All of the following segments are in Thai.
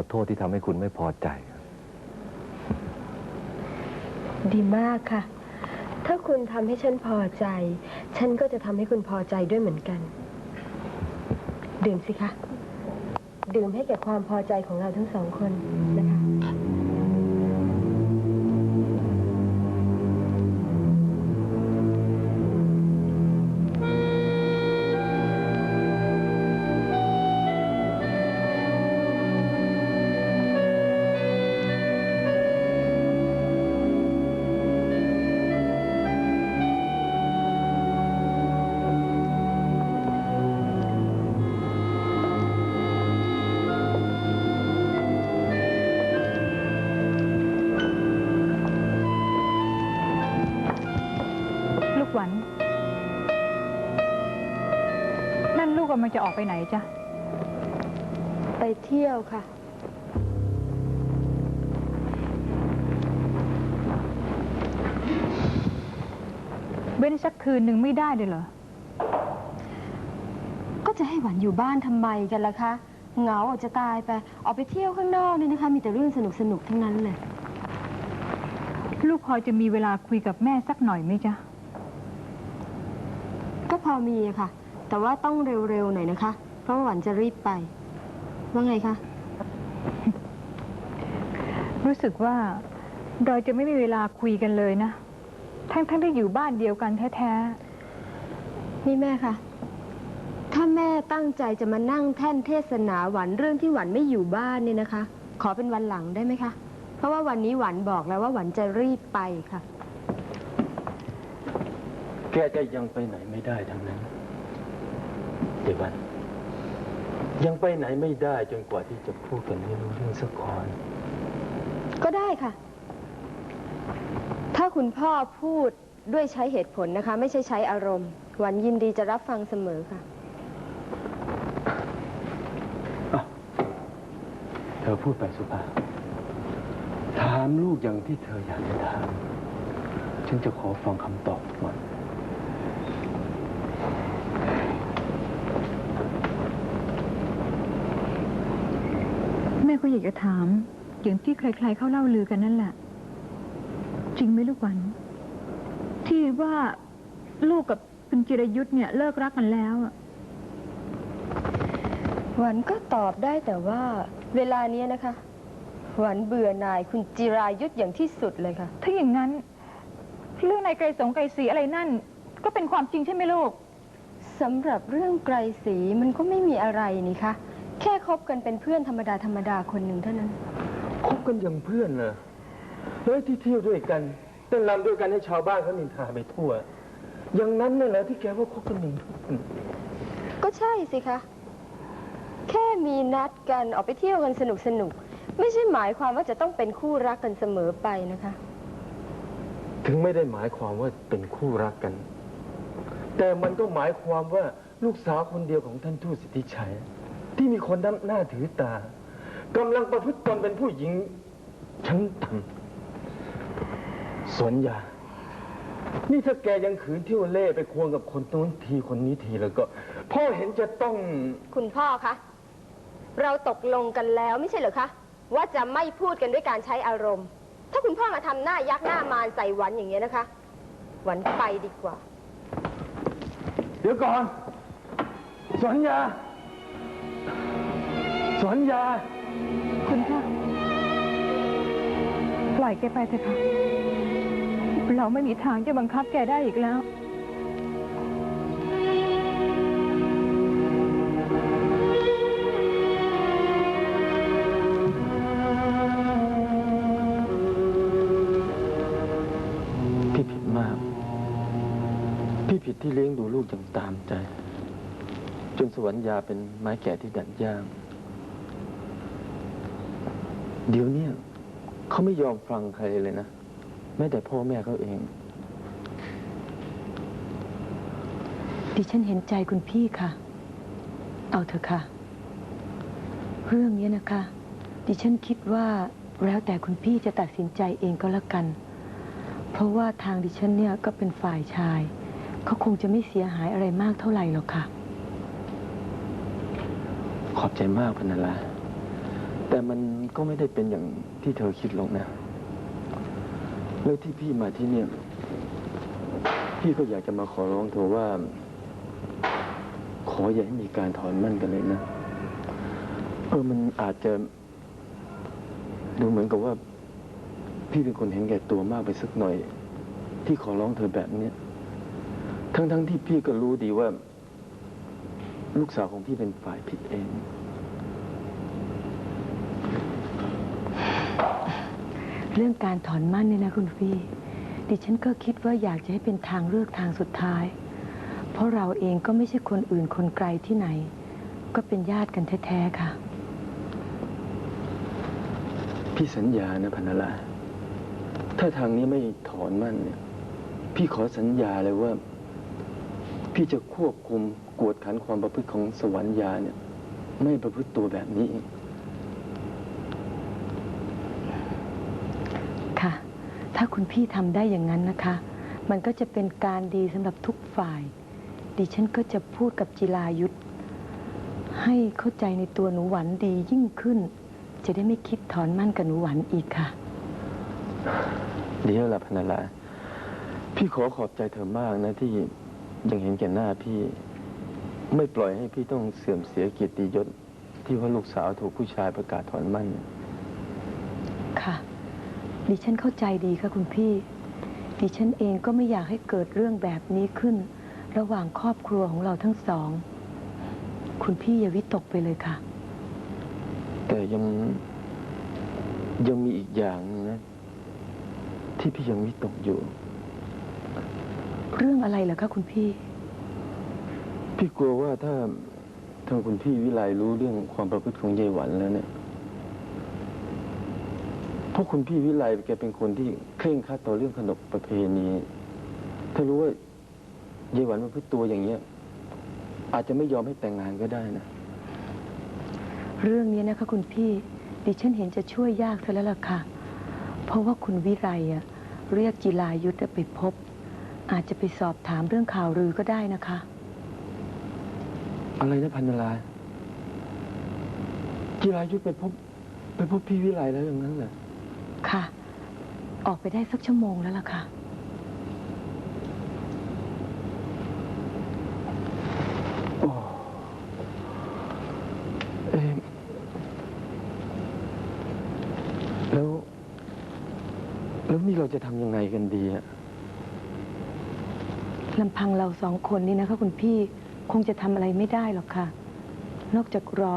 ขอโทษที่ทำให้คุณไม่พอใจ ดีมากค่ะ ถ้าคุณทำให้ฉันพอใจ ฉันก็จะทำให้คุณพอใจด้วยเหมือนกัน ดื่มสิคะ ดื่มให้แก่ความพอใจของเราทั้งสองคนนะคะำลังจะออกไปไหนจ๊ะไปเที่ยวค่ะ เว้นสักคืนหนึ่งไม่ได้เลยเหรอ ก็จะให้หวันอยู่บ้านทำไมกันล่ะคะ เหงาออกจะตายไป ออกไปเที่ยวข้างนอกเนี่ยนะคะ มีแต่เรื่องสนุกสนุกๆทั้งนั้นเลย ลูกพอจะมีเวลาคุยกับแม่สักหน่อยไหมจ๊ะ ก็พอมีอะค่ะ แต่ว่าต้องเร็วๆหน่อยนะคะ เพราะว่าหวันจะรีบไป ว่าไงคะ รู้สึกว่าเราจะไม่มีเวลาคุยกันเลยนะ ทั้งทั้งที่อยู่บ้านเดียวกันแท้นี่แม่คะ ถ้าแม่ตั้งใจจะมานั่งแท่นเทศนาหวันเรื่องที่หวันไม่อยู่บ้านเนี่ยนะคะ ขอเป็นวันหลังได้ไหมคะ เพราะว่าวันนี้หวันบอกแล้วว่าหวันจะรีบไปค่ะ แกจะยังไปไหนไม่ได้ทั้งนั้น เดวัน ยังไปไหนไม่ได้จนกว่าที่จะพูดกันให้รู้เรื่องสักคอนก็ได้ค่ะ ถ้าคุณพ่อพูดด้วยใช้เหตุผลนะคะ ไม่ใช่ใช้อารมณ์ หวันยินดีจะรับฟังเสมอค่ะ อะเธอพูดไปสุภาพถามลูกอย่างที่เธออยากจะถามฉันจะขอฟังคำตอบก่อน ๆ แม่ ก็อยากจะถาม อย่างที่ใคร ๆเขาเล่าลือกันนั่นแหละ จริงไหมลูกหวัน ที่ว่าลูกกับคุณจิรยุทธ์เนี่ยเลิกรักกันแล้วอะหวันก็ตอบได้แต่ว่าเวลาเนี้ยนะคะ หวันเบื่อหน่ายคุณจิรายุทธอย่างที่สุดเลยค่ะ ถ้าอย่างนั้น เรื่องในไกรสงไกรสีอะไรนั่น ก็เป็นความจริงใช่ไหมลูก สำหรับเรื่องไกรสีมันก็ไม่มีอะไรนี่คะ แค่คบกันเป็นเพื่อนธรรมดาธรรมดาคนหนึ่งเท่านั้น คบกันอย่างเพื่อนเหรอเฮ้ยที่เที่ยวด้วยกันเต้นรำด้วยกันให้ชาวบ้านเขานินทาไปทั่ว อย่างนั้นน่ะเหรอที่แกว่าคบกันอย่างเพื่อนก็ใช่สิคะ แค่มีนัดกันออกไปเที่ยวกันสนุกสนุกๆไม่ใช่หมายความว่าจะต้องเป็นคู่รักกันเสมอไปนะคะ ถึงไม่ได้หมายความว่าเป็นคู่รักกัน แต่มันก็หมายความว่าลูกสาวคนเดียวของท่านทูตสิทธิชัย ที่มีคนนับหน้าถือตากำลังประพฤติตนเป็นผู้หญิงชั้นต่ำสวนยา นี่ถ้าแกยังขืนเที่ยวเล่ไปควงกับคนโน้นทีคนนี้ทีแล้วก็ พ่อเห็นจะต้อง คุณพ่อคะ เราตกลงกันแล้วไม่ใช่เหรอคะ ว่าจะไม่พูดกันด้วยการใช้อารมณ์ ถ้าคุณพ่อมาทำหน้ายักหน้ามารใส่หวันอย่างเงี้ยนะคะ หวันไปดีกว่า เดี๋ยวก่อนสวนยา สวนยาคุณค่ะปล่อยแกไปเถอะค่ะ เราไม่มีทางจะบังคับแกได้อีกแล้ว พี่ผิดมาก พี่ผิดที่เลี้ยงดูลูกอย่างตามใจ จนสวรรยาเป็นไม้แก่ที่ดัดย่าง เดี๋ยวเนี้เขาไม่ยอมฟังใครเลยนะ แม้แต่พ่อแม่เขาเอง ดิฉันเห็นใจคุณพี่ค่ะ เอาเถอะค่ะ เรื่องนี้นะคะ ดิฉันคิดว่าแล้วแต่คุณพี่จะตัดสินใจเองก็แล้วกัน เพราะว่าทางดิฉันเนี่ยก็เป็นฝ่ายชาย เขาคงจะไม่เสียหายอะไรมากเท่าไหร่หรอกค่ะ ขอบใจมากพนนาลา แต่มันก็ไม่ได้เป็นอย่างที่เธอคิดหรอกนะ แล้วที่พี่มาที่เนี่ย พี่ก็อยากจะมาขอร้องเธอว่า ขออย่าให้มีการถอนมั่นกันเลยนะ เออมันอาจจะ ดูเหมือนกับว่า พี่เป็นคนเห็นแก่ตัวมากไปสักหน่อย ที่ขอร้องเธอแบบเนี้ยทั้งๆที่พี่ก็รู้ดีว่า ลูกสาวของพี่เป็นฝ่ายผิดเอง เรื่องการถอนมั่นเนี่ยนะคุณพี่ ดิฉันก็คิดว่าอยากจะให้เป็นทางเลือกทางสุดท้าย เพราะเราเองก็ไม่ใช่คนอื่นคนไกลที่ไหน ก็เป็นญาติกันแท้ๆค่ะ พี่สัญญานะพันลาถ้าทางนี้ไม่ถอนมั่นเนี่ย พี่ขอสัญญาเลยว่า พี่จะควบคุมกวดขันความประพฤติของสวรรค์ยาเนี่ย ไม่ประพฤติตัวแบบนี้อีก ค่ะ ถ้าคุณพี่ทำได้อย่างนั้นนะคะ มันก็จะเป็นการดีสำหรับทุกฝ่าย ดิฉันก็จะพูดกับจิรายุทธให้เข้าใจในตัวหนูหวันดียิ่งขึ้น จะได้ไม่คิดถอนมั่นกับหนูหวันอีกค่ะ ดีแล้วล่ะพันลาพี่ขอขอบใจเธอมากนะที่ยังเห็นแก่หน้าพี่ ไม่ปล่อยให้พี่ต้องเสื่อมเสียเกียรติยศที่ว่าลูกสาวถูกผู้ชายประกาศถอนมั่น ค่ะ ดิฉันเข้าใจดีค่ะคุณพี่ ดิฉันเองก็ไม่อยากให้เกิดเรื่องแบบนี้ขึ้น ระหว่างครอบครัวของเราทั้งสอง คุณพี่อย่าวิตกไปเลยค่ะ แต่ยังยังมีอีกอย่างหนึงนะ ที่พี่ยังวิตกอยู่ เรื่องอะไรเหรอคะคุณพี่ พี่กลัวว่าถ้าทางคุณพี่วิไลรู้เรื่องความประพฤติของยายหวันแล้วเนี่ยเพ ราะคุณพี่วิไลแกเป็นคนที่เคร่งครัดต่อเรื่องขนบประเพณี ถ้ารู้ว่ายายหวันประพฤติตัวอย่างเงี้ย อาจจะไม่ยอมให้แต่งงานก็ได้นะ เรื่องนี้นะคะคุณพี่ดิฉันเห็นจะช่วยยากซะแล้วล่ะค่ะ เพราะว่าคุณวิไรอะเรียกจิลายุทธไปพบ อาจจะไปสอบถามเรื่องข่าวลือก็ได้นะคะ อะไรนะพันนลายจิรายุทธไปพบ ไปพบพี่วิไลแล้วอย่างนั้นเหรอ ค่ะ ออกไปได้สักชั่วโมงแล้วล่ะค่ะ โอ้เอ๊ะแล้ว แล้วนี่เราจะทำยังไงกันดีอะลำพังเราสองคนนี่นะคะคุณพี่คงจะทำอะไรไม่ได้หรอกค่ะ นอกจากรอ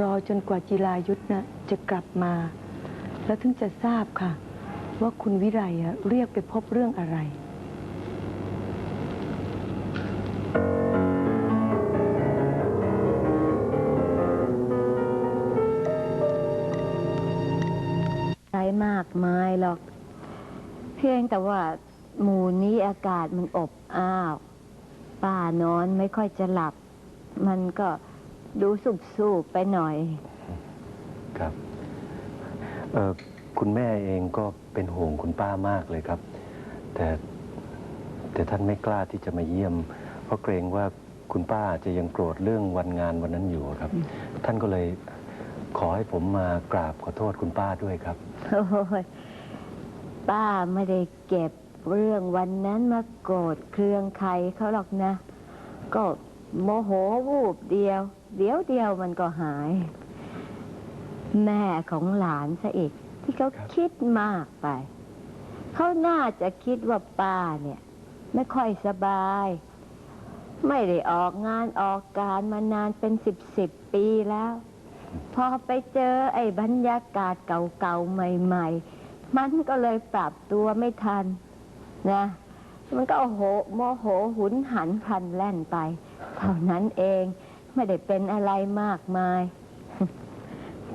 รอจนกว่าจิรายุทธนะจะกลับมา แล้วถึงจะทราบค่ะ ว่าคุณวิไรอะเรียกไปพบเรื่องอะไร ไรมากมายหรอก เพียงแต่ว่าหมู่นี้อากาศมันอบอ้าว ป้านอนไม่ค่อยจะหลับ มันก็ดูสุบสูบๆไปหน่อย ครับ เอ่อคุณแม่เองก็เป็นห่วงคุณป้ามากเลยครับ แต่แต่ท่านไม่กล้าที่จะมาเยี่ยม เพราะเกรงว่าคุณป้าอาจจะยังโกรธเรื่องวันงานวันนั้นอยู่ครับ ท่านก็เลยขอให้ผมมากราบขอโทษคุณป้าด้วยครับ โอ้ยป้าไม่ได้เก็บเรื่องวันนั้นมาโกรธเครืองใครเขาหรอกนะ ก็โมโหวูบเดียว เดี๋ยวเดียวมันก็หาย แม่ของหลานซะอีก ที่เขาครับคิดมากไป เขาน่าจะคิดว่าป้าเนี่ย ไม่ค่อยสบาย ไม่ได้ออกงานออกการมานานเป็นสิบสิบปีแล้ว พอไปเจอไอ้บรรยากาศเก่าๆใหม่ ๆ มันก็เลยปรับตัวไม่ทันนะมันก็โอ้โหโมโหหุนหันพลันแล่นไป เท่านั้นเองไม่ได้เป็นอะไรมากมาย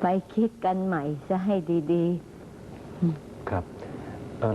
ไปคิดกันใหม่จะให้ดี ๆ ครับ